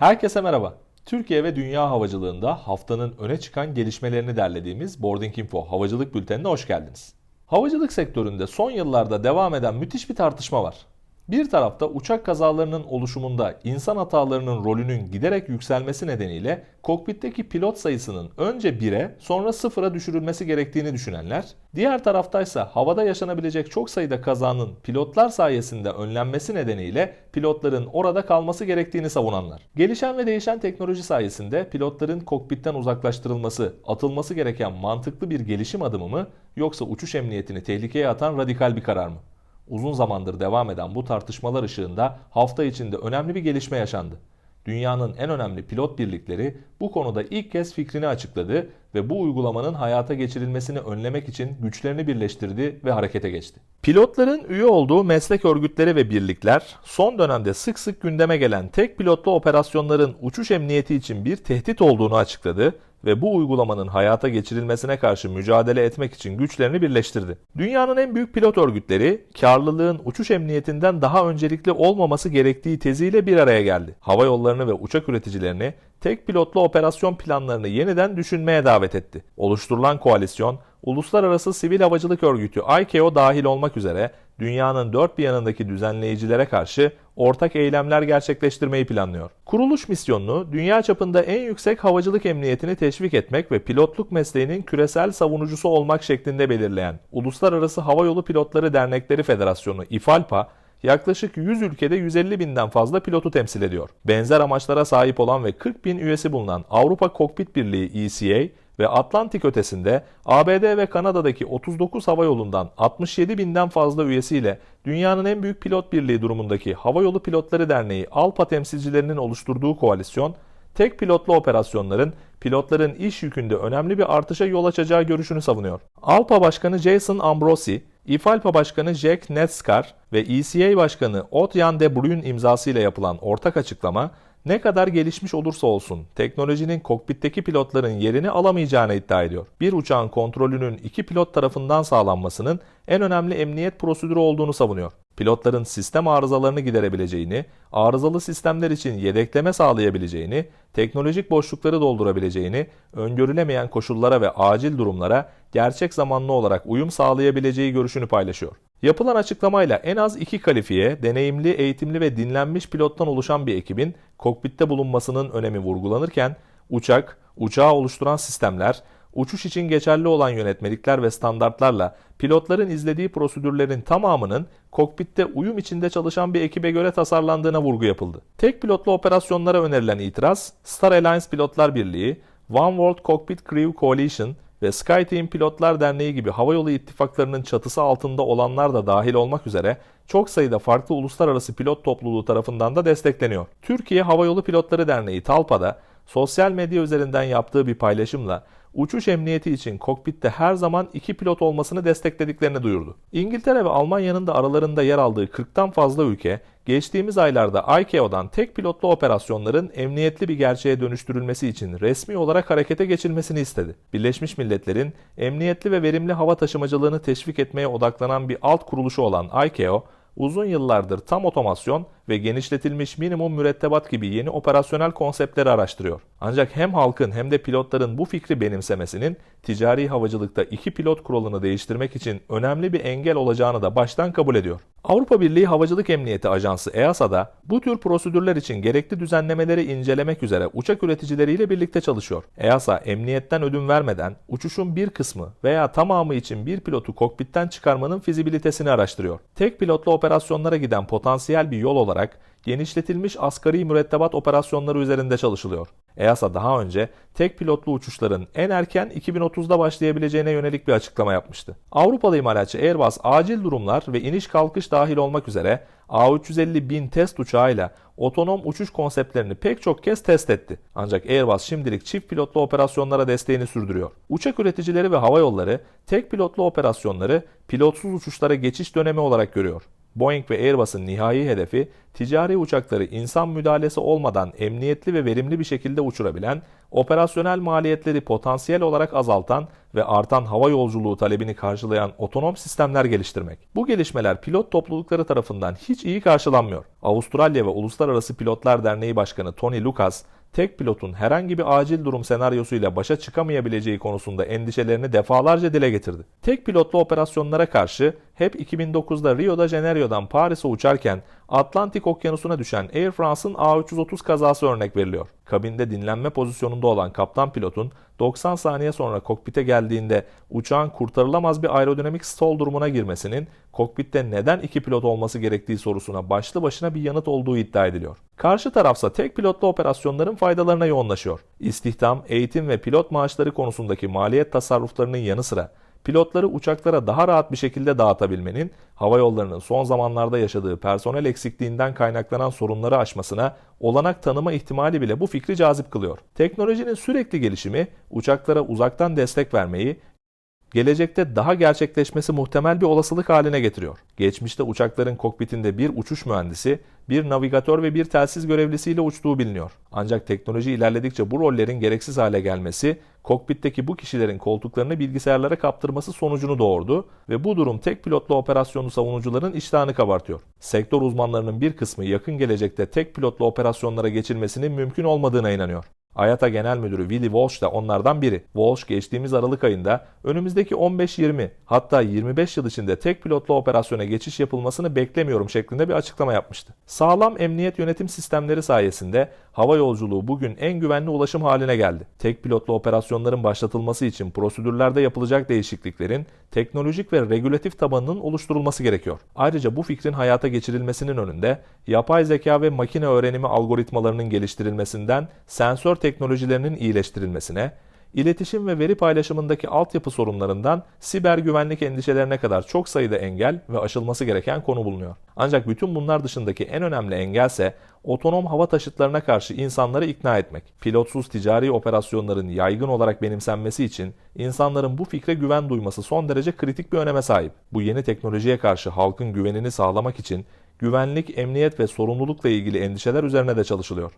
Herkese merhaba. Türkiye ve dünya havacılığında haftanın öne çıkan gelişmelerini derlediğimiz Boarding Info Havacılık Bülteni'ne hoş geldiniz. Havacılık sektöründe son yıllarda devam eden müthiş bir tartışma var. Bir tarafta uçak kazalarının oluşumunda insan hatalarının rolünün giderek yükselmesi nedeniyle kokpitteki pilot sayısının önce 1'e sonra 0'a düşürülmesi gerektiğini düşünenler, diğer taraftaysa havada yaşanabilecek çok sayıda kazanın pilotlar sayesinde önlenmesi nedeniyle pilotların orada kalması gerektiğini savunanlar. Gelişen ve değişen teknoloji sayesinde pilotların kokpitten uzaklaştırılması, atılması gereken mantıklı bir gelişim adımı mı yoksa uçuş emniyetini tehlikeye atan radikal bir karar mı? Uzun zamandır devam eden bu tartışmalar ışığında hafta içinde önemli bir gelişme yaşandı. Dünyanın en önemli pilot birlikleri bu konuda ilk kez fikrini açıkladı ve bu uygulamanın hayata geçirilmesini önlemek için güçlerini birleştirdi ve harekete geçti. Pilotların üye olduğu meslek örgütleri ve birlikler son dönemde sık sık gündeme gelen tek pilotlu operasyonların uçuş emniyeti için bir tehdit olduğunu açıkladı ve bu uygulamanın hayata geçirilmesine karşı mücadele etmek için güçlerini birleştirdi. Dünyanın en büyük pilot örgütleri karlılığın uçuş emniyetinden daha öncelikli olmaması gerektiği teziyle bir araya geldi. Hava yollarını ve uçak üreticilerini tek pilotlu operasyon planlarını yeniden düşünmeye davet etti. Oluşturulan koalisyon Uluslararası Sivil Havacılık Örgütü ICAO dahil olmak üzere dünyanın dört bir yanındaki düzenleyicilere karşı ortak eylemler gerçekleştirmeyi planlıyor. Kuruluş misyonunu dünya çapında en yüksek havacılık emniyetini teşvik etmek ve pilotluk mesleğinin küresel savunucusu olmak şeklinde belirleyen Uluslararası Havayolu Pilotları Dernekleri Federasyonu İFALPA, yaklaşık 100 ülkede 150 binden fazla pilotu temsil ediyor. Benzer amaçlara sahip olan ve 40 bin üyesi bulunan Avrupa Kokpit Birliği ECA ve Atlantik ötesinde ABD ve Kanada'daki 39 hava yolundan 67 binden fazla üyesiyle dünyanın en büyük pilot birliği durumundaki Havayolu Pilotları Derneği ALPA temsilcilerinin oluşturduğu koalisyon, tek pilotlu operasyonların pilotların iş yükünde önemli bir artışa yol açacağı görüşünü savunuyor. ALPA Başkanı Jason Ambrosi, İFALPA Başkanı Jack Netskar ve ECA Başkanı Otjan de Bruyn imzasıyla yapılan ortak açıklama, ne kadar gelişmiş olursa olsun teknolojinin kokpitteki pilotların yerini alamayacağını iddia ediyor. Bir uçağın kontrolünün iki pilot tarafından sağlanmasının en önemli emniyet prosedürü olduğunu savunuyor. Pilotların sistem arızalarını giderebileceğini, arızalı sistemler için yedekleme sağlayabileceğini, teknolojik boşlukları doldurabileceğini, öngörülemeyen koşullara ve acil durumlara gerçek zamanlı olarak uyum sağlayabileceği görüşünü paylaşıyor. Yapılan açıklamayla en az iki kalifiye, deneyimli, eğitimli ve dinlenmiş pilottan oluşan bir ekibin kokpitte bulunmasının önemi vurgulanırken, uçak, uçağı oluşturan sistemler, uçuş için geçerli olan yönetmelikler ve standartlarla pilotların izlediği prosedürlerin tamamının kokpitte uyum içinde çalışan bir ekibe göre tasarlandığına vurgu yapıldı. Tek pilotlu operasyonlara önerilen itiraz, Star Alliance Pilotlar Birliği, One World Cockpit Crew Coalition ve SkyTeam Pilotlar Derneği gibi havayolu ittifaklarının çatısı altında olanlar da dahil olmak üzere çok sayıda farklı uluslararası pilot topluluğu tarafından da destekleniyor. Türkiye Havayolu Pilotları Derneği Talpa'da sosyal medya üzerinden yaptığı bir paylaşımla uçuş emniyeti için kokpitte her zaman iki pilot olmasını desteklediklerini duyurdu. İngiltere ve Almanya'nın da aralarında yer aldığı 40'tan fazla ülke geçtiğimiz aylarda ICAO'dan tek pilotlu operasyonların emniyetli bir gerçeğe dönüştürülmesi için resmi olarak harekete geçilmesini istedi. Birleşmiş Milletler'in emniyetli ve verimli hava taşımacılığını teşvik etmeye odaklanan bir alt kuruluşu olan ICAO, uzun yıllardır tam otomasyon ve genişletilmiş minimum mürettebat gibi yeni operasyonel konseptleri araştırıyor. Ancak hem halkın hem de pilotların bu fikri benimsemesinin ticari havacılıkta iki pilot kuralını değiştirmek için önemli bir engel olacağını da baştan kabul ediyor. Avrupa Birliği Havacılık Emniyeti Ajansı EASA'da bu tür prosedürler için gerekli düzenlemeleri incelemek üzere uçak üreticileriyle birlikte çalışıyor. EASA emniyetten ödün vermeden uçuşun bir kısmı veya tamamı için bir pilotu kokpitten çıkarmanın fizibilitesini araştırıyor. Tek pilotlu operasyonlara giden potansiyel bir yol olarak genişletilmiş asgari mürettebat operasyonları üzerinde çalışılıyor. EASA daha önce tek pilotlu uçuşların en erken 2030'da başlayabileceğine yönelik bir açıklama yapmıştı. Avrupalı imalatçı Airbus acil durumlar ve iniş kalkış dahil olmak üzere A350 bin test uçağıyla otonom uçuş konseptlerini pek çok kez test etti. Ancak Airbus şimdilik çift pilotlu operasyonlara desteğini sürdürüyor. Uçak üreticileri ve hava yolları tek pilotlu operasyonları pilotsuz uçuşlara geçiş dönemi olarak görüyor. Boeing ve Airbus'un nihai hedefi ticari uçakları insan müdahalesi olmadan emniyetli ve verimli bir şekilde uçurabilen, operasyonel maliyetleri potansiyel olarak azaltan ve artan hava yolculuğu talebini karşılayan otonom sistemler geliştirmek. Bu gelişmeler pilot toplulukları tarafından hiç iyi karşılanmıyor. Avustralya ve Uluslararası Pilotlar Derneği Başkanı Tony Lucas, tek pilotun herhangi bir acil durum senaryosuyla başa çıkamayabileceği konusunda endişelerini defalarca dile getirdi. Tek pilotlu operasyonlara karşı hep 2009'da Rio de Janeiro'dan Paris'e uçarken Atlantik Okyanusu'na düşen Air France'ın A330 kazası örnek veriliyor. Kabinde dinlenme pozisyonunda olan kaptan pilotun 90 saniye sonra kokpite geldiğinde uçağın kurtarılamaz bir aerodinamik stall durumuna girmesinin kokpitte neden iki pilot olması gerektiği sorusuna başlı başına bir yanıt olduğu iddia ediliyor. Karşı tarafsa tek pilotlu operasyonların faydalarına yoğunlaşıyor. İstihdam, eğitim ve pilot maaşları konusundaki maliyet tasarruflarının yanı sıra pilotları uçaklara daha rahat bir şekilde dağıtabilmenin, hava yollarının son zamanlarda yaşadığı personel eksikliğinden kaynaklanan sorunları aşmasına olanak tanıma ihtimali bile bu fikri cazip kılıyor. Teknolojinin sürekli gelişimi uçaklara uzaktan destek vermeyi, gelecekte daha gerçekleşmesi muhtemel bir olasılık haline getiriyor. Geçmişte uçakların kokpitinde bir uçuş mühendisi, bir navigatör ve bir telsiz görevlisiyle uçtuğu biliniyor. Ancak teknoloji ilerledikçe bu rollerin gereksiz hale gelmesi, kokpitteki bu kişilerin koltuklarını bilgisayarlara kaptırması sonucunu doğurdu ve bu durum tek pilotlu operasyonu savunucuların iştahını kabartıyor. Sektör uzmanlarının bir kısmı yakın gelecekte tek pilotlu operasyonlara geçilmesinin mümkün olmadığına inanıyor. IATA Genel Müdürü Willy Walsh da onlardan biri. Walsh geçtiğimiz Aralık ayında önümüzdeki 15-20 hatta 25 yıl içinde tek pilotlu operasyona geçiş yapılmasını beklemiyorum şeklinde bir açıklama yapmıştı. Sağlam emniyet yönetim sistemleri sayesinde hava yolculuğu bugün en güvenli ulaşım haline geldi. Tek pilotlu operasyonların başlatılması için prosedürlerde yapılacak değişikliklerin teknolojik ve regülatif tabanının oluşturulması gerekiyor. Ayrıca bu fikrin hayata geçirilmesinin önünde yapay zeka ve makine öğrenimi algoritmalarının geliştirilmesinden sensör teknolojilerinin iyileştirilmesine, iletişim ve veri paylaşımındaki altyapı sorunlarından siber güvenlik endişelerine kadar çok sayıda engel ve aşılması gereken konu bulunuyor. Ancak bütün bunlar dışındaki en önemli engelse otonom hava taşıtlarına karşı insanları ikna etmek. Pilotsuz ticari operasyonların yaygın olarak benimsenmesi için insanların bu fikre güven duyması son derece kritik bir öneme sahip. Bu yeni teknolojiye karşı halkın güvenini sağlamak için güvenlik, emniyet ve sorumlulukla ilgili endişeler üzerine de çalışılıyor.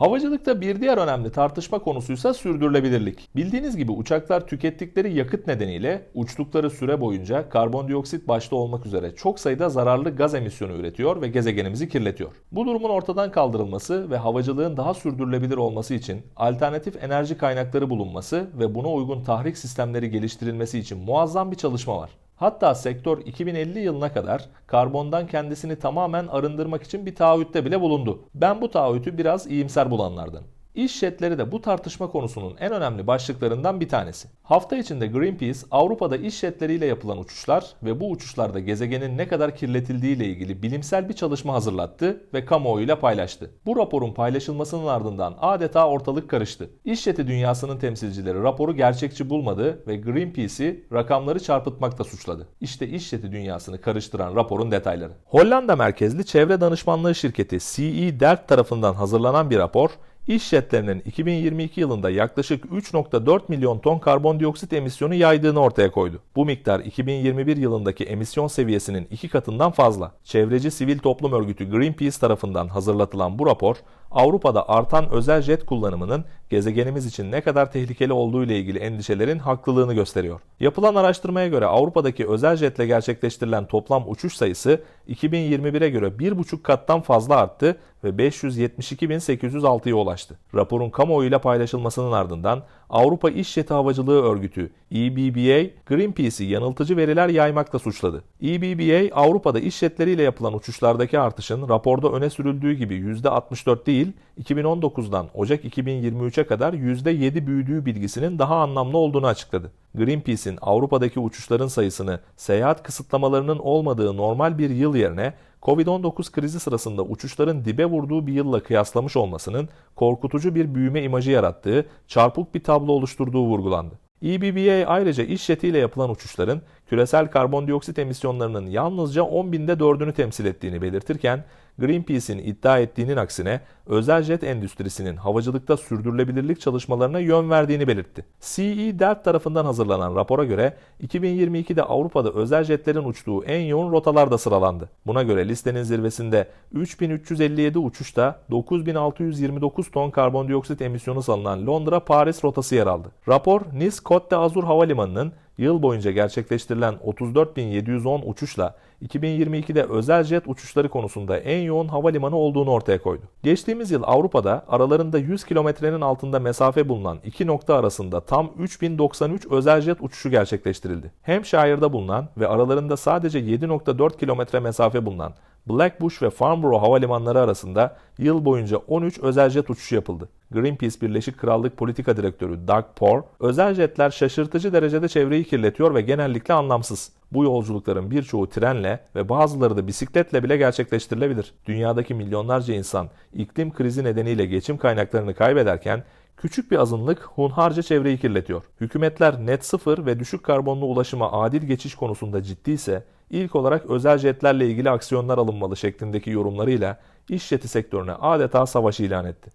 Havacılıkta bir diğer önemli tartışma konusuysa sürdürülebilirlik. Bildiğiniz gibi uçaklar tükettikleri yakıt nedeniyle uçtukları süre boyunca karbondioksit başta olmak üzere çok sayıda zararlı gaz emisyonu üretiyor ve gezegenimizi kirletiyor. Bu durumun ortadan kaldırılması ve havacılığın daha sürdürülebilir olması için alternatif enerji kaynakları bulunması ve buna uygun tahrik sistemleri geliştirilmesi için muazzam bir çalışma var. Hatta sektör 2050 yılına kadar karbondan kendisini tamamen arındırmak için bir taahhütte bile bulundu. Ben bu taahhütü biraz iyimser bulanlardan. İş jetleri de bu tartışma konusunun en önemli başlıklarından bir tanesi. Hafta içinde Greenpeace Avrupa'da iş jetleriyle yapılan uçuşlar ve bu uçuşlarda gezegenin ne kadar kirletildiği ile ilgili bilimsel bir çalışma hazırlattı ve kamuoyuyla paylaştı. Bu raporun paylaşılmasının ardından adeta ortalık karıştı. İş jeti dünyasının temsilcileri raporu gerçekçi bulmadı ve Greenpeace'i rakamları çarpıtmakla suçladı. İşte iş jeti dünyasını karıştıran raporun detayları. Hollanda merkezli çevre danışmanlığı şirketi CE Delft tarafından hazırlanan bir rapor İş jetlerinin 2022 yılında yaklaşık 3.4 milyon ton karbondioksit emisyonu yaydığını ortaya koydu. Bu miktar 2021 yılındaki emisyon seviyesinin iki katından fazla. Çevreci sivil toplum örgütü Greenpeace tarafından hazırlatılan bu rapor, Avrupa'da artan özel jet kullanımının gezegenimiz için ne kadar tehlikeli olduğu ile ilgili endişelerin haklılığını gösteriyor. Yapılan araştırmaya göre Avrupa'daki özel jetle gerçekleştirilen toplam uçuş sayısı 2021'e göre 1,5 kattan fazla arttı ve 572.806'ya ulaştı. Raporun kamuoyuyla paylaşılmasının ardından Avrupa İş Jeti Havacılığı Örgütü EBBA, Greenpeace'i yanıltıcı veriler yaymakla suçladı. EBBA, Avrupa'da iş jetleriyle yapılan uçuşlardaki artışın raporda öne sürüldüğü gibi %64 değil, 2019'dan Ocak 2023'e kadar %7 büyüdüğü bilgisinin daha anlamlı olduğunu açıkladı. Greenpeace'in Avrupa'daki uçuşların sayısını seyahat kısıtlamalarının olmadığı normal bir yıl yerine Covid-19 krizi sırasında uçuşların dibe vurduğu bir yılla kıyaslamış olmasının korkutucu bir büyüme imajı yarattığı çarpık bir tablo oluşturduğu vurgulandı. EBBA ayrıca iş jetiyle yapılan uçuşların küresel karbondioksit emisyonlarının yalnızca 10 binde 4'ünü temsil ettiğini belirtirken Greenpeace'in iddia ettiğinin aksine özel jet endüstrisinin havacılıkta sürdürülebilirlik çalışmalarına yön verdiğini belirtti. CE Delft tarafından hazırlanan rapora göre 2022'de Avrupa'da özel jetlerin uçtuğu en yoğun rotalar da sıralandı. Buna göre listenin zirvesinde 3357 uçuşta 9629 ton karbondioksit emisyonu salınan Londra-Paris rotası yer aldı. Rapor Nice Côte d'Azur Havalimanı'nın yıl boyunca gerçekleştirilen 34.710 uçuşla 2022'de özel jet uçuşları konusunda en yoğun havalimanı olduğunu ortaya koydu. Geçtiğimiz yıl Avrupa'da aralarında 100 kilometrenin altında mesafe bulunan iki nokta arasında tam 3093 özel jet uçuşu gerçekleştirildi. Hampshire'da bulunan ve aralarında sadece 7.4 kilometre mesafe bulunan Blackbush ve Farnborough havalimanları arasında yıl boyunca 13 özel jet uçuşu yapıldı. Greenpeace Birleşik Krallık Politika Direktörü Doug Poor, özel jetler şaşırtıcı derecede çevreyi kirletiyor ve genellikle anlamsız. Bu yolculukların birçoğu trenle ve bazıları da bisikletle bile gerçekleştirilebilir. Dünyadaki milyonlarca insan iklim krizi nedeniyle geçim kaynaklarını kaybederken Küçük bir azınlık hunharca çevreyi kirletiyor. Hükümetler net sıfır ve düşük karbonlu ulaşıma adil geçiş konusunda ciddiyse ilk olarak özel jetlerle ilgili aksiyonlar alınmalı şeklindeki yorumlarıyla iş jeti sektörüne adeta savaş ilan etti.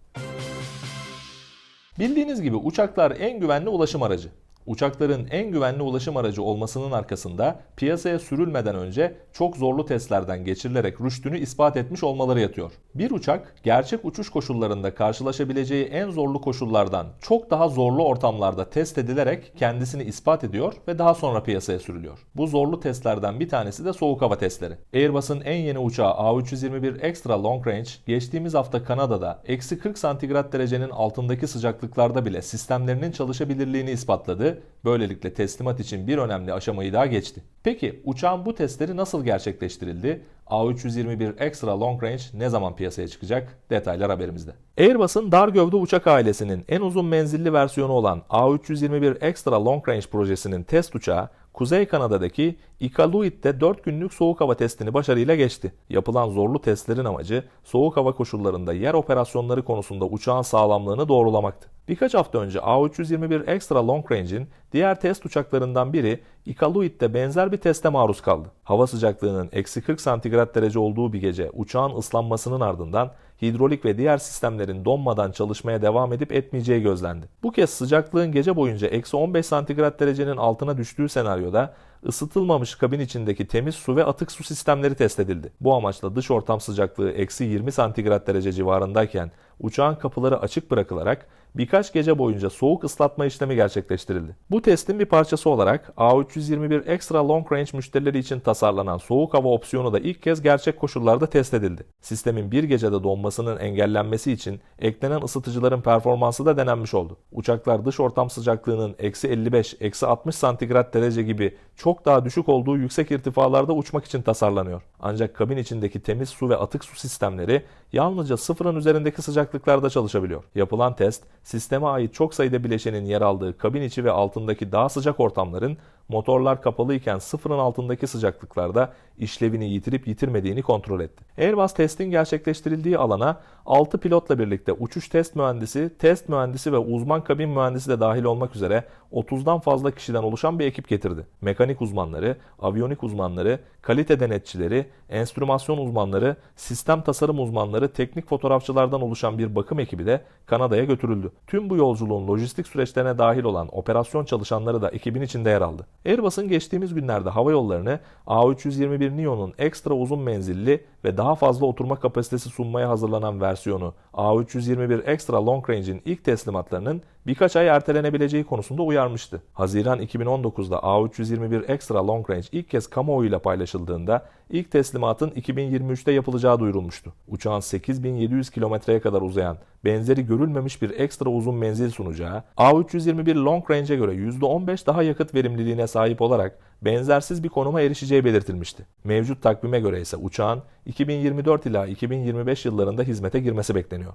Bildiğiniz gibi uçaklar en güvenli ulaşım aracı. Uçakların en güvenli ulaşım aracı olmasının arkasında piyasaya sürülmeden önce çok zorlu testlerden geçirilerek rüştünü ispat etmiş olmaları yatıyor. Bir uçak gerçek uçuş koşullarında karşılaşabileceği en zorlu koşullardan çok daha zorlu ortamlarda test edilerek kendisini ispat ediyor ve daha sonra piyasaya sürülüyor. Bu zorlu testlerden bir tanesi de soğuk hava testleri. Airbus'un en yeni uçağı A321 Extra Long Range geçtiğimiz hafta Kanada'da eksi 40 santigrat derecenin altındaki sıcaklıklarda bile sistemlerinin çalışabilirliğini ispatladı Böylelikle teslimat için bir önemli aşamayı daha geçti. Peki uçağın bu testleri nasıl gerçekleştirildi? A321 Extra Long Range ne zaman piyasaya çıkacak? Detaylar haberimizde. Airbus'un dar gövde uçak ailesinin en uzun menzilli versiyonu olan A321 Extra Long Range projesinin test uçağı Kuzey Kanada'daki Iqaluit'te 4 günlük soğuk hava testini başarıyla geçti. Yapılan zorlu testlerin amacı soğuk hava koşullarında yer operasyonları konusunda uçağın sağlamlığını doğrulamaktı. Birkaç hafta önce A321 Extra Long Range'in diğer test uçaklarından biri Iqaluit'te benzer bir teste maruz kaldı. Hava sıcaklığının eksi 40 santigrat derece olduğu bir gece uçağın ıslanmasının ardından hidrolik ve diğer sistemlerin donmadan çalışmaya devam edip etmeyeceği gözlendi. Bu kez sıcaklığın gece boyunca eksi 15 santigrat derecenin altına düştüğü senaryoda ısıtılmamış kabin içindeki temiz su ve atık su sistemleri test edildi. Bu amaçla dış ortam sıcaklığı eksi 20 santigrat derece civarındayken uçağın kapıları açık bırakılarak birkaç gece boyunca soğuk ıslatma işlemi gerçekleştirildi. Bu testin bir parçası olarak A321 Extra Long Range müşterileri için tasarlanan soğuk hava opsiyonu da ilk kez gerçek koşullarda test edildi. Sistemin bir gecede donmasının engellenmesi için eklenen ısıtıcıların performansı da denenmiş oldu. Uçaklar dış ortam sıcaklığının eksi 55, eksi 60 santigrat derece gibi çok daha düşük olduğu yüksek irtifalarda uçmak için tasarlanıyor. Ancak kabin içindeki temiz su ve atık su sistemleri yalnızca sıfırın üzerindeki sıcaklıklarda çalışabiliyor. Yapılan test sisteme ait çok sayıda bileşenin yer aldığı kabin içi ve altındaki daha sıcak ortamların motorlar kapalı iken sıfırın altındaki sıcaklıklarda işlevini yitirip yitirmediğini kontrol etti. Airbus testin gerçekleştirildiği alana 6 pilotla birlikte uçuş test mühendisi, test mühendisi ve uzman kabin mühendisi de dahil olmak üzere 30'dan fazla kişiden oluşan bir ekip getirdi. Mekanik uzmanları, aviyonik uzmanları, kalite denetçileri, enstrümasyon uzmanları, sistem tasarım uzmanları, teknik fotoğrafçılardan oluşan bir bakım ekibi de Kanada'ya götürüldü. Tüm bu yolculuğun lojistik süreçlerine dahil olan operasyon çalışanları da ekibin içinde yer aldı. Airbus'un geçtiğimiz günlerde hava yollarını A321 Neo'nun ekstra uzun menzilli ve daha fazla oturma kapasitesi sunmaya hazırlanan versiyonu A321 Extra Long Range'in ilk teslimatlarının birkaç ay ertelenebileceği konusunda uyarmıştı. Haziran 2019'da A321 Extra Long Range ilk kez kamuoyuyla paylaşıldığında ilk teslimatın 2023'te yapılacağı duyurulmuştu. Uçağın 8700 kilometreye kadar uzayan, benzeri görülmemiş bir ekstra uzun menzil sunacağı, A321 Long Range'e göre %15 daha yakıt verimliliğine sahip olarak benzersiz bir konuma erişeceği belirtilmişti. Mevcut takvime göre ise uçağın 2024 ila 2025 yıllarında hizmete girmesi bekleniyor.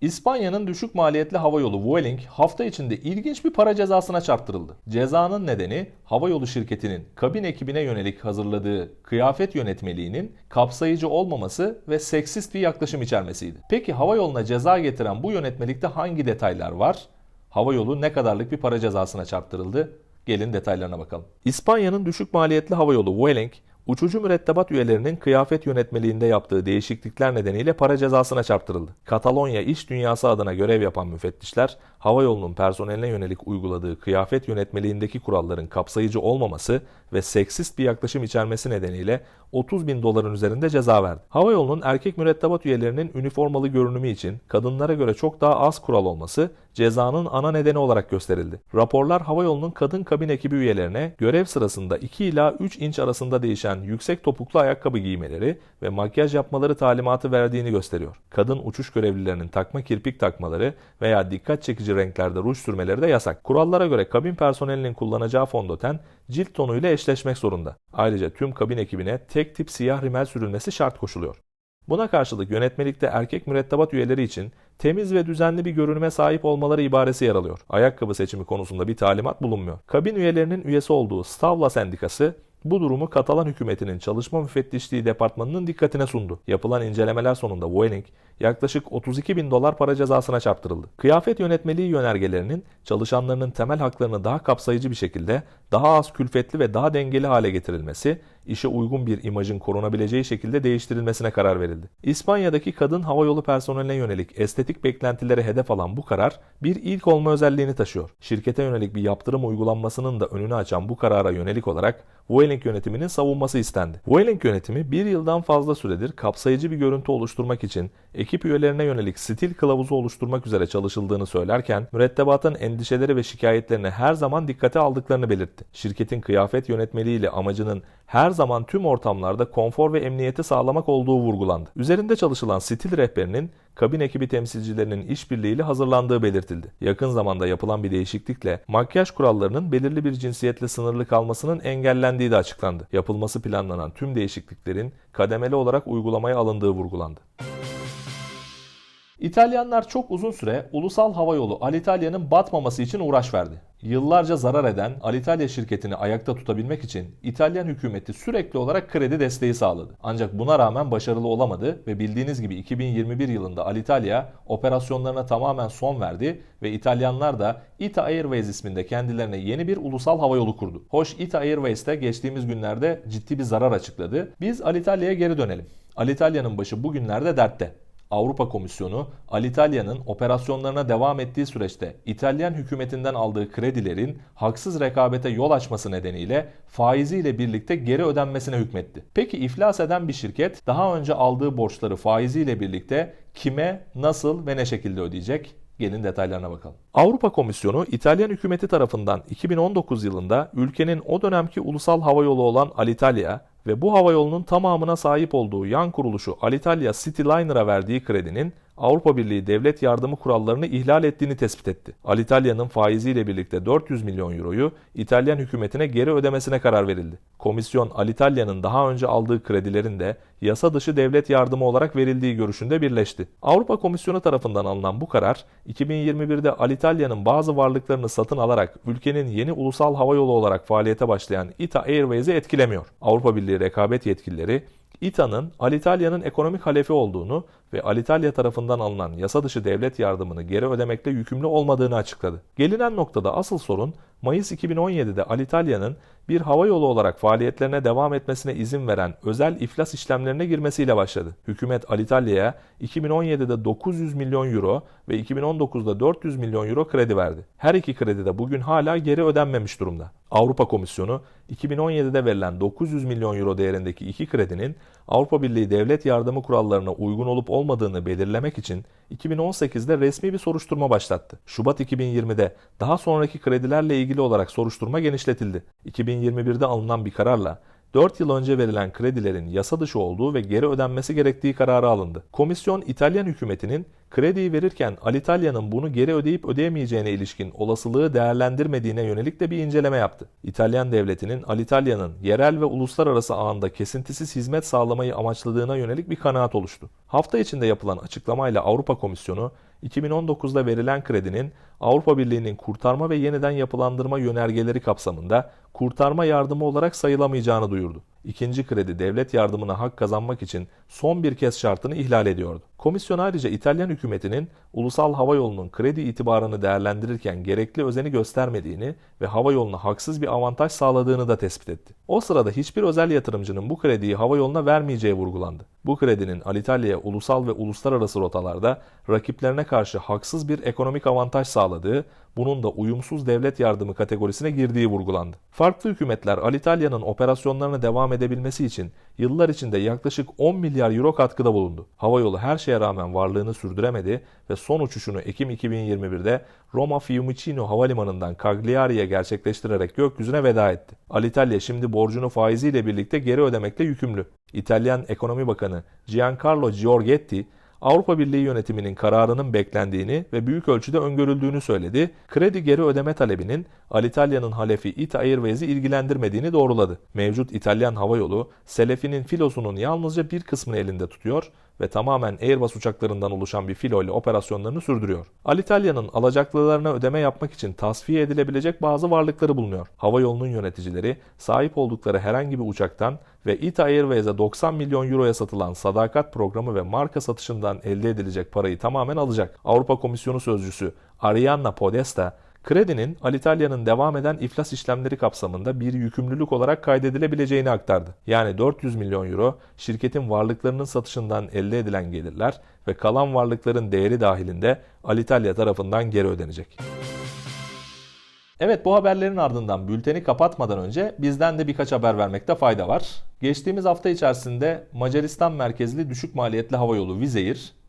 İspanya'nın düşük maliyetli havayolu Vueling hafta içinde ilginç bir para cezasına çarptırıldı. Cezanın nedeni havayolu şirketinin kabin ekibine yönelik hazırladığı kıyafet yönetmeliğinin kapsayıcı olmaması ve seksist bir yaklaşım içermesiydi. Peki havayoluna ceza getiren bu yönetmelikte hangi detaylar var? Havayolu ne kadarlık bir para cezasına çarptırıldı? Gelin detaylarına bakalım. İspanya'nın düşük maliyetli havayolu Vueling Uçucu mürettebat üyelerinin kıyafet yönetmeliğinde yaptığı değişiklikler nedeniyle para cezasına çarptırıldı. Katalonya iş dünyası adına görev yapan müfettişler, hava yolunun personeline yönelik uyguladığı kıyafet yönetmeliğindeki kuralların kapsayıcı olmaması ve seksist bir yaklaşım içermesi nedeniyle 30 bin doların üzerinde ceza verdi. Hava yolunun erkek mürettebat üyelerinin üniformalı görünümü için kadınlara göre çok daha az kural olması cezanın ana nedeni olarak gösterildi. Raporlar hava yolunun kadın kabin ekibi üyelerine görev sırasında 2 ila 3 inç arasında değişen yüksek topuklu ayakkabı giymeleri ve makyaj yapmaları talimatı verdiğini gösteriyor. Kadın uçuş görevlilerinin takma kirpik takmaları veya dikkat çekici renklerde ruj sürmeleri de yasak. Kurallara göre kabin personelinin kullanacağı fondöten cilt tonuyla eşleşmek zorunda. Ayrıca tüm kabin ekibine tek tip siyah rimel sürülmesi şart koşuluyor. Buna karşılık yönetmelikte erkek mürettebat üyeleri için temiz ve düzenli bir görünüme sahip olmaları ibaresi yer alıyor. Ayakkabı seçimi konusunda bir talimat bulunmuyor. Kabin üyelerinin üyesi olduğu Stavla Sendikası bu durumu Katalan hükümetinin çalışma müfettişliği departmanının dikkatine sundu. Yapılan incelemeler sonunda Vueling yaklaşık 32 bin dolar para cezasına çarptırıldı. Kıyafet yönetmeliği yönergelerinin çalışanlarının temel haklarını daha kapsayıcı bir şekilde daha az külfetli ve daha dengeli hale getirilmesi, işe uygun bir imajın korunabileceği şekilde değiştirilmesine karar verildi. İspanya'daki kadın havayolu personeline yönelik estetik beklentileri hedef alan bu karar bir ilk olma özelliğini taşıyor. Şirkete yönelik bir yaptırım uygulanmasının da önünü açan bu karara yönelik olarak Vueling yönetiminin savunması istendi. Vueling yönetimi bir yıldan fazla süredir kapsayıcı bir görüntü oluşturmak için ekip üyelerine yönelik stil kılavuzu oluşturmak üzere çalışıldığını söylerken mürettebatın endişeleri ve şikayetlerini her zaman dikkate aldıklarını belirtti. Şirketin kıyafet yönetmeliğiyle amacının her zaman tüm ortamlarda konfor ve emniyeti sağlamak olduğu vurgulandı. Üzerinde çalışılan stil rehberinin kabin ekibi temsilcilerinin işbirliğiyle hazırlandığı belirtildi. Yakın zamanda yapılan bir değişiklikle makyaj kurallarının belirli bir cinsiyetle sınırlı kalmasının engellendiği de açıklandı. Yapılması planlanan tüm değişikliklerin kademeli olarak uygulamaya alındığı vurgulandı. İtalyanlar çok uzun süre ulusal havayolu Alitalia'nın batmaması için uğraş verdi. Yıllarca zarar eden Alitalia şirketini ayakta tutabilmek için İtalyan hükümeti sürekli olarak kredi desteği sağladı. Ancak buna rağmen başarılı olamadı ve bildiğiniz gibi 2021 yılında Alitalia operasyonlarına tamamen son verdi ve İtalyanlar da ITA Airways isminde kendilerine yeni bir ulusal havayolu kurdu. Hoş ITA Airways de geçtiğimiz günlerde ciddi bir zarar açıkladı. Biz Alitalia'ya geri dönelim. Alitalia'nın başı bugünlerde dertte. Avrupa Komisyonu Alitalya'nın operasyonlarına devam ettiği süreçte İtalyan hükümetinden aldığı kredilerin haksız rekabete yol açması nedeniyle faiziyle birlikte geri ödenmesine hükmetti. Peki iflas eden bir şirket daha önce aldığı borçları faiziyle birlikte kime, nasıl ve ne şekilde ödeyecek? Gelin detaylarına bakalım. Avrupa Komisyonu İtalyan hükümeti tarafından 2019 yılında ülkenin o dönemki ulusal havayolu olan Alitalia ve bu havayolunun tamamına sahip olduğu yan kuruluşu Alitalia Cityliner'a verdiği kredinin Avrupa Birliği devlet yardımı kurallarını ihlal ettiğini tespit etti. Alitalia'nın faiziyle birlikte 400 milyon euroyu İtalyan hükümetine geri ödemesine karar verildi. Komisyon Alitalia'nın daha önce aldığı kredilerin de yasa dışı devlet yardımı olarak verildiği görüşünde birleşti. Avrupa Komisyonu tarafından alınan bu karar 2021'de Alitalia'nın bazı varlıklarını satın alarak ülkenin yeni ulusal havayolu olarak faaliyete başlayan ITA Airways'i etkilemiyor. Avrupa Birliği rekabet yetkilileri İTA'nın Alitalya'nın ekonomik halefi olduğunu ve Alitalia tarafından alınan yasa dışı devlet yardımını geri ödemekle yükümlü olmadığını açıkladı. Gelinen noktada asıl sorun Mayıs 2017'de Alitalya'nın bir hava yolu olarak faaliyetlerine devam etmesine izin veren özel iflas işlemlerine girmesiyle başladı. Hükümet Alitalya'ya 2017'de 900 milyon euro ve 2019'da 400 milyon euro kredi verdi. Her iki kredi de bugün hala geri ödenmemiş durumda. Avrupa Komisyonu 2017'de verilen 900 milyon euro değerindeki iki kredinin Avrupa Birliği devlet yardımı kurallarına uygun olup olmadığını belirlemek için 2018'de resmi bir soruşturma başlattı. Şubat 2020'de daha sonraki kredilerle ilgili olarak soruşturma genişletildi. 2021'de alınan bir kararla 4 yıl önce verilen kredilerin yasa dışı olduğu ve geri ödenmesi gerektiği kararı alındı. Komisyon İtalyan hükümetinin krediyi verirken Alitalya'nın bunu geri ödeyip ödeyemeyeceğine ilişkin olasılığı değerlendirmediğine yönelik de bir inceleme yaptı. İtalyan devletinin Alitalya'nın yerel ve uluslararası ağında kesintisiz hizmet sağlamayı amaçladığına yönelik bir kanaat oluştu. Hafta içinde yapılan açıklamayla Avrupa Komisyonu 2019'da verilen kredinin Avrupa Birliği'nin kurtarma ve yeniden yapılandırma yönergeleri kapsamında kurtarma yardımı olarak sayılamayacağını duyurdu. İkinci kredi devlet yardımına hak kazanmak için son bir kez şartını ihlal ediyordu. Komisyon ayrıca İtalyan hükümetinin ulusal hava yolunun kredi itibarını değerlendirirken gerekli özeni göstermediğini ve hava yoluna haksız bir avantaj sağladığını da tespit etti. O sırada hiçbir özel yatırımcının bu krediyi hava yoluna vermeyeceği vurgulandı. Bu kredinin Alitalya'ya ulusal ve uluslararası rotalarda rakiplerine karşı haksız bir ekonomik avantaj sağladığı, bunun da uyumsuz devlet yardımı kategorisine girdiği vurgulandı. Farklı hükümetler Alitalya'nın operasyonlarına devam edebilmesi için yıllar içinde yaklaşık 10 milyar euro katkıda bulundu. Havayolu her şeye rağmen varlığını sürdüremedi ve son uçuşunu Ekim 2021'de Roma Fiumicino Havalimanı'ndan Cagliari'ye gerçekleştirerek gökyüzüne veda etti. Alitalia şimdi borcunu faiziyle birlikte geri ödemekle yükümlü. İtalyan Ekonomi Bakanı Giancarlo Giorgetti, Avrupa Birliği yönetiminin kararının beklendiğini ve büyük ölçüde öngörüldüğünü söyledi. Kredi geri ödeme talebinin Alitalya'nın halefi İTA Airways'i ilgilendirmediğini doğruladı. Mevcut İtalyan havayolu, Selefi'nin filosunun yalnızca bir kısmını elinde tutuyor ve tamamen Airbus uçaklarından oluşan bir filo ile operasyonlarını sürdürüyor. Alitalya'nın alacaklılarına ödeme yapmak için tasfiye edilebilecek bazı varlıkları bulunuyor. Havayolunun yöneticileri sahip oldukları herhangi bir uçaktan ve İTA Airways'e 90 milyon euroya satılan sadakat programı ve marka satışından elde edilecek parayı tamamen alacak. Avrupa Komisyonu Sözcüsü Arianna Podesta, Kredinin Alitalya'nın devam eden iflas işlemleri kapsamında bir yükümlülük olarak kaydedilebileceğini aktardı. Yani 400 milyon euro şirketin varlıklarının satışından elde edilen gelirler ve kalan varlıkların değeri dahilinde Alitalia tarafından geri ödenecek. Evet bu haberlerin ardından bülteni kapatmadan önce bizden de birkaç haber vermekte fayda var. Geçtiğimiz hafta içerisinde Macaristan merkezli düşük maliyetli havayolu Wizz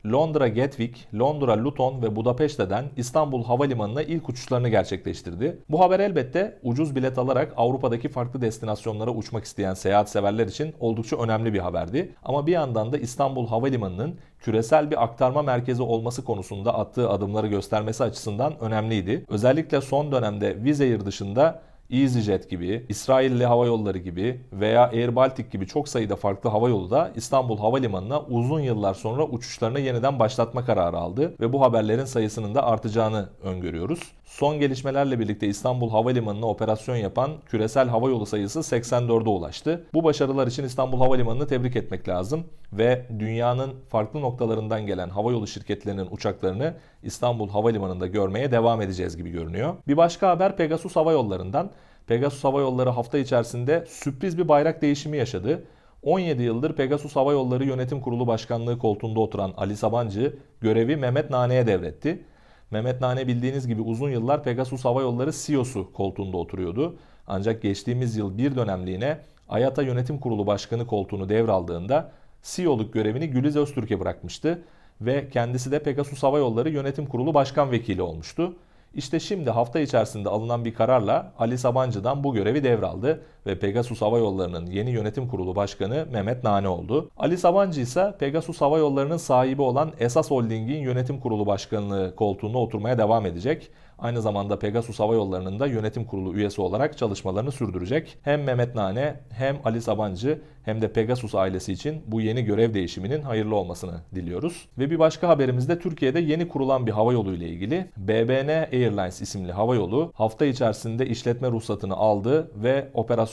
Londra Gatwick, Londra Luton ve Budapeşte'den İstanbul Havalimanı'na ilk uçuşlarını gerçekleştirdi. Bu haber elbette ucuz bilet alarak Avrupa'daki farklı destinasyonlara uçmak isteyen seyahat severler için oldukça önemli bir haberdi. Ama bir yandan da İstanbul Havalimanı'nın küresel bir aktarma merkezi olması konusunda attığı adımları göstermesi açısından önemliydi. Özellikle son dönemde Wizz Air dışında EasyJet gibi, İsrailli hava yolları gibi veya Air Baltic gibi çok sayıda farklı hava yolu da İstanbul Havalimanı'na uzun yıllar sonra uçuşlarını yeniden başlatma kararı aldı ve bu haberlerin sayısının da artacağını öngörüyoruz. Son gelişmelerle birlikte İstanbul Havalimanı'na operasyon yapan küresel hava yolu sayısı 84'e ulaştı. Bu başarılar için İstanbul Havalimanı'nı tebrik etmek lazım ve dünyanın farklı noktalarından gelen havayolu şirketlerinin uçaklarını İstanbul Havalimanı'nda görmeye devam edeceğiz gibi görünüyor. Bir başka haber Pegasus Hava Yolları'ndan. Pegasus Hava Yolları hafta içerisinde sürpriz bir bayrak değişimi yaşadı. 17 yıldır Pegasus Hava Yolları Yönetim Kurulu Başkanlığı koltuğunda oturan Ali Sabancı görevi Mehmet Nane'ye devretti. Mehmet Nane bildiğiniz gibi uzun yıllar Pegasus Hava Yolları CEO'su koltuğunda oturuyordu. Ancak geçtiğimiz yıl bir dönemliğine IATA Yönetim Kurulu Başkanı koltuğunu devraldığında CEO'luk görevini Güliz Öztürk'e bırakmıştı ve kendisi de Pegasus Hava Yolları Yönetim Kurulu Başkan Vekili olmuştu. İşte şimdi hafta içerisinde alınan bir kararla Ali Sabancı'dan bu görevi devraldı ve Pegasus Hava Yolları'nın yeni yönetim kurulu başkanı Mehmet Nane oldu. Ali Sabancı ise Pegasus Hava Yolları'nın sahibi olan Esas Holding'in yönetim kurulu başkanlığı koltuğunda oturmaya devam edecek. Aynı zamanda Pegasus Hava Yolları'nın da yönetim kurulu üyesi olarak çalışmalarını sürdürecek. Hem Mehmet Nane hem Ali Sabancı hem de Pegasus ailesi için bu yeni görev değişiminin hayırlı olmasını diliyoruz. Ve bir başka haberimiz de Türkiye'de yeni kurulan bir hava yolu ile ilgili. BBN Airlines isimli hava yolu hafta içerisinde işletme ruhsatını aldı ve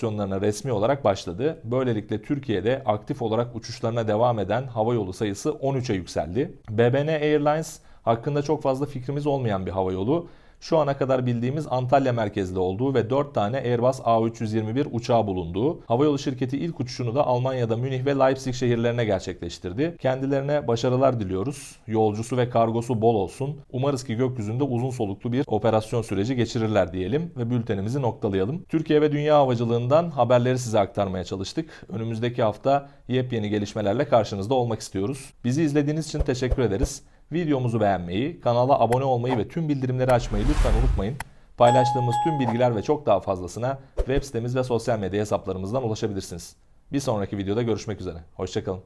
operasyonlarına resmi olarak başladı. Böylelikle Türkiye'de aktif olarak uçuşlarına devam eden hava yolu sayısı 13'e yükseldi. BBN Airlines hakkında çok fazla fikrimiz olmayan bir hava yolu şu ana kadar bildiğimiz Antalya merkezli olduğu ve 4 tane Airbus A321 uçağı bulunduğu, havayolu şirketi ilk uçuşunu da Almanya'da Münih ve Leipzig şehirlerine gerçekleştirdi. Kendilerine başarılar diliyoruz. Yolcusu ve kargosu bol olsun. Umarız ki gökyüzünde uzun soluklu bir operasyon süreci geçirirler diyelim ve bültenimizi noktalayalım. Türkiye ve dünya havacılığından haberleri size aktarmaya çalıştık. Önümüzdeki hafta yepyeni gelişmelerle karşınızda olmak istiyoruz. Bizi izlediğiniz için teşekkür ederiz. Videomuzu beğenmeyi, kanala abone olmayı ve tüm bildirimleri açmayı lütfen unutmayın. Paylaştığımız tüm bilgiler ve çok daha fazlasına web sitemiz ve sosyal medya hesaplarımızdan ulaşabilirsiniz. Bir sonraki videoda görüşmek üzere. Hoşçakalın.